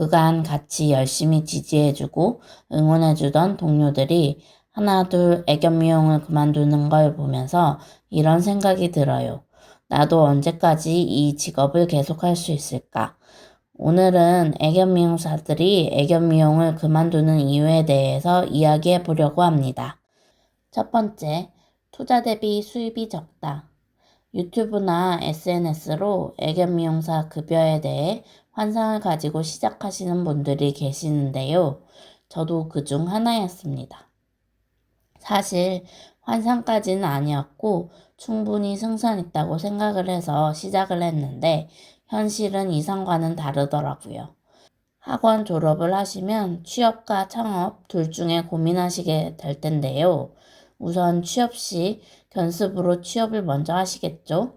그간 같이 열심히 지지해주고 응원해주던 동료들이 하나 둘 애견 미용을 그만두는 걸 보면서 이런 생각이 들어요. 나도 언제까지 이 직업을 계속할 수 있을까? 오늘은 애견 미용사들이 애견 미용을 그만두는 이유에 대해서 이야기해 보려고 합니다. 첫 번째, 투자 대비 수입이 적다. 유튜브나 SNS로 애견 미용사 급여에 대해 환상을 가지고 시작하시는 분들이 계시는데요. 저도 그 중 하나였습니다. 사실 환상까지는 아니었고 충분히 승산있다고 생각을 해서 시작을 했는데 현실은 이상과는 다르더라고요. 학원 졸업을 하시면 취업과 창업 둘 중에 고민하시게 될 텐데요. 우선 취업 시 견습으로 취업을 먼저 하시겠죠?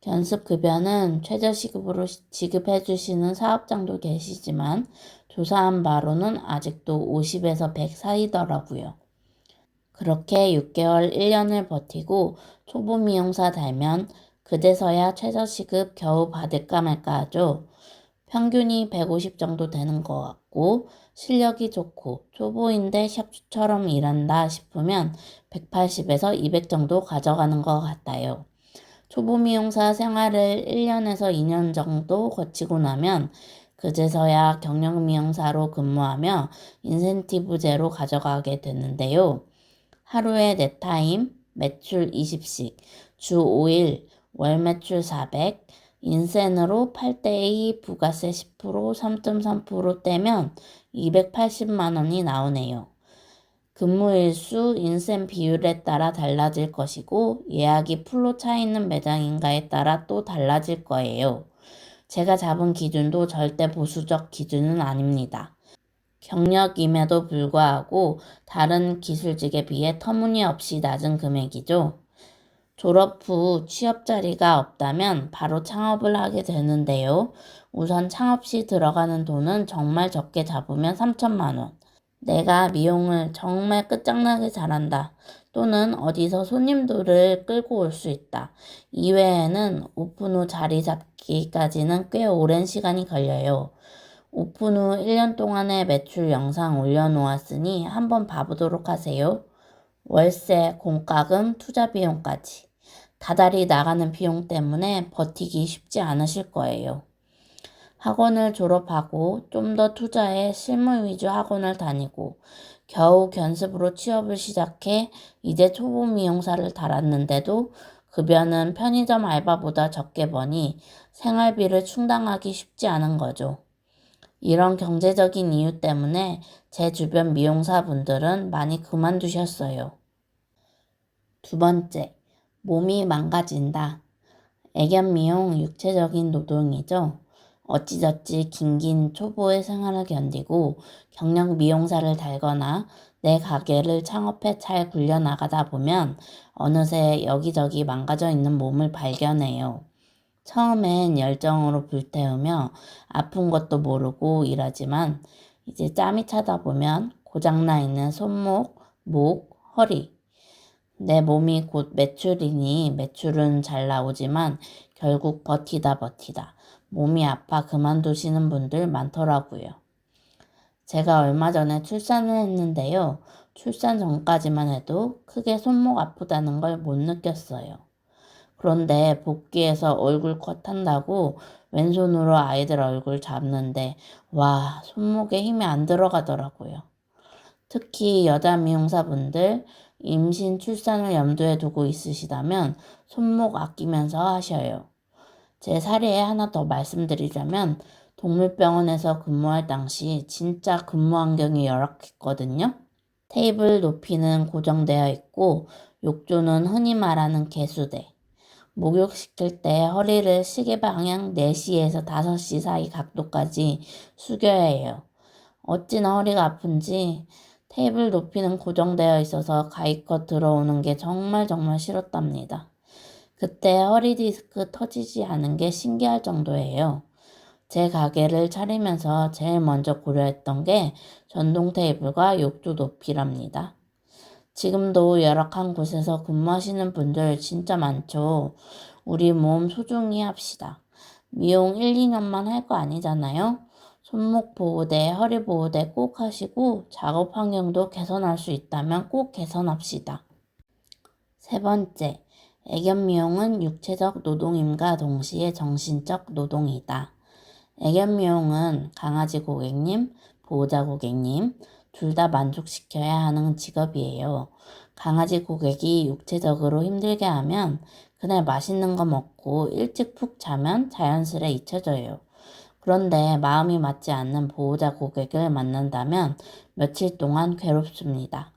견습 급여는 최저시급으로 지급해 주시는 사업장도 계시지만 조사한 바로는 아직도 50에서 100 사이더라고요. 그렇게 6개월, 1년을 버티고 초보 미용사 달면 그제서야 최저시급 겨우 받을까 말까 하죠. 평균이 150 정도 되는 것 같고 실력이 좋고 초보인데 샵처럼 일한다 싶으면 180에서 200 정도 가져가는 것 같아요. 초보 미용사 생활을 1년에서 2년 정도 거치고 나면 그제서야 경력 미용사로 근무하며 인센티브제로 가져가게 되는데요. 하루에 내 타임, 매출 20씩, 주 5일, 월 매출 400, 인센으로 8대2 부가세 10% 3.3% 떼면 280만 원이 나오네요. 근무일수, 인센 비율에 따라 달라질 것이고 예약이 풀로 차 있는 매장인가에 따라 또 달라질 거예요. 제가 잡은 기준도 절대 보수적 기준은 아닙니다. 경력임에도 불구하고 다른 기술직에 비해 터무니없이 낮은 금액이죠. 졸업 후 취업 자리가 없다면 바로 창업을 하게 되는데요. 우선 창업 시 들어가는 돈은 정말 적게 잡으면 3천만 원. 내가 미용을 정말 끝장나게 잘한다. 또는 어디서 손님들을 끌고 올 수 있다. 이외에는 오픈 후 자리 잡기까지는 꽤 오랜 시간이 걸려요. 오픈 후 1년 동안의 매출 영상 올려놓았으니 한번 봐보도록 하세요. 월세, 공과금, 투자 비용까지. 다달이 나가는 비용 때문에 버티기 쉽지 않으실 거예요. 학원을 졸업하고 좀 더 투자해 실무 위주 학원을 다니고 겨우 견습으로 취업을 시작해 이제 초보 미용사를 달았는데도 급여는 편의점 알바보다 적게 버니 생활비를 충당하기 쉽지 않은 거죠. 이런 경제적인 이유 때문에 제 주변 미용사 분들은 많이 그만두셨어요. 두 번째, 몸이 망가진다. 애견 미용 육체적인 노동이죠. 어찌저찌 긴긴 초보의 생활을 견디고 경력 미용사를 달거나 내 가게를 창업해 잘 굴려나가다 보면 어느새 여기저기 망가져 있는 몸을 발견해요. 처음엔 열정으로 불태우며 아픈 것도 모르고 일하지만 이제 짬이 차다 보면 고장나 있는 손목, 목, 허리. 내 몸이 곧 매출이니 매출은 잘 나오지만 결국 버티다 버티다 몸이 아파 그만두시는 분들 많더라고요. 제가 얼마 전에 출산을 했는데요. 출산 전까지만 해도 크게 손목 아프다는 걸 못 느꼈어요. 그런데 복귀해서 얼굴 컷 한다고 왼손으로 아이들 얼굴 잡는데 와 손목에 힘이 안 들어가더라고요. 특히 여자 미용사분들 임신 출산을 염두에 두고 있으시다면 손목 아끼면서 하셔요. 제 사례에 하나 더 말씀드리자면 동물병원에서 근무할 당시 진짜 근무 환경이 열악했거든요. 테이블 높이는 고정되어 있고 욕조는 흔히 말하는 개수대. 목욕시킬 때 허리를 시계 방향 4시에서 5시 사이 각도까지 숙여야 해요. 어찌나 허리가 아픈지 테이블 높이는 고정되어 있어서 가위컷 들어오는 게 정말 정말 싫었답니다. 그때 허리 디스크 터지지 않은 게 신기할 정도예요. 제 가게를 차리면서 제일 먼저 고려했던 게 전동 테이블과 욕조 높이랍니다. 지금도 열악한 곳에서 근무하시는 분들 진짜 많죠. 우리 몸 소중히 합시다. 미용 1, 2년만 할 거 아니잖아요. 손목 보호대, 허리 보호대 꼭 하시고 작업 환경도 개선할 수 있다면 꼭 개선합시다. 세 번째, 애견 미용은 육체적 노동임과 동시에 정신적 노동이다. 애견 미용은 강아지 고객님, 보호자 고객님, 둘 다 만족시켜야 하는 직업이에요. 강아지 고객이 육체적으로 힘들게 하면 그날 맛있는 거 먹고 일찍 푹 자면 자연스레 잊혀져요. 그런데 마음이 맞지 않는 보호자 고객을 만난다면 며칠 동안 괴롭습니다.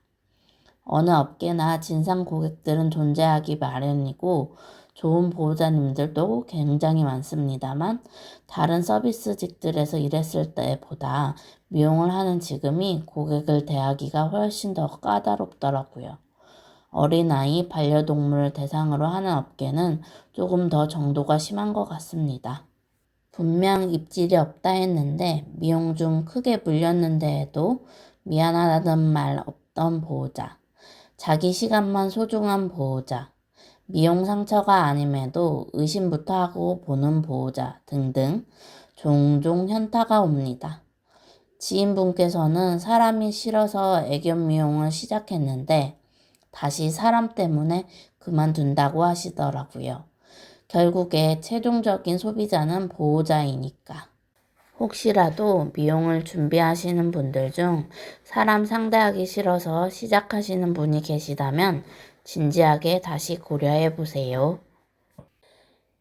어느 업계나 진상 고객들은 존재하기 마련이고 좋은 보호자님들도 굉장히 많습니다만 다른 서비스직들에서 일했을 때보다 미용을 하는 지금이 고객을 대하기가 훨씬 더 까다롭더라고요. 어린아이, 반려동물을 대상으로 하는 업계는 조금 더 정도가 심한 것 같습니다. 분명 입질이 없다 했는데 미용 중 크게 물렸는데에도 미안하다는 말 없던 보호자. 자기 시간만 소중한 보호자. 미용 상처가 아님에도 의심부터 하고 보는 보호자 등등 종종 현타가 옵니다. 지인분께서는 사람이 싫어서 애견 미용을 시작했는데 다시 사람 때문에 그만둔다고 하시더라고요. 결국에 최종적인 소비자는 보호자이니까. 혹시라도 미용을 준비하시는 분들 중 사람 상대하기 싫어서 시작하시는 분이 계시다면 진지하게 다시 고려해 보세요.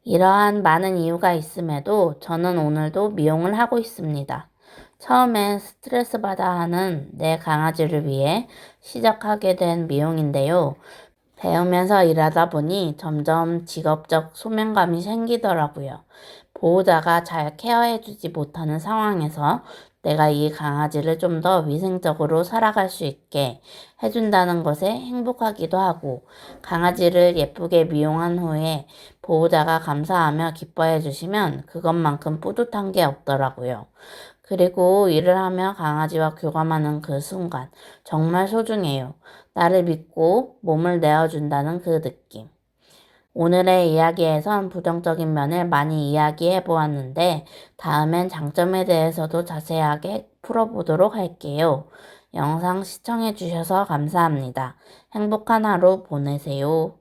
이러한 많은 이유가 있음에도 저는 오늘도 미용을 하고 있습니다. 처음엔 스트레스 받아 하는 내 강아지를 위해 시작하게 된 미용인데요. 배우면서 일하다 보니 점점 직업적 소명감이 생기더라고요. 보호자가 잘 케어해주지 못하는 상황에서 내가 이 강아지를 좀 더 위생적으로 살아갈 수 있게 해준다는 것에 행복하기도 하고 강아지를 예쁘게 미용한 후에 보호자가 감사하며 기뻐해 주시면 그것만큼 뿌듯한 게 없더라고요. 그리고 일을 하며 강아지와 교감하는 그 순간 정말 소중해요. 나를 믿고 몸을 내어준다는 그 느낌. 오늘의 이야기에선 부정적인 면을 많이 이야기해 보았는데 다음엔 장점에 대해서도 자세하게 풀어보도록 할게요. 영상 시청해 주셔서 감사합니다. 행복한 하루 보내세요.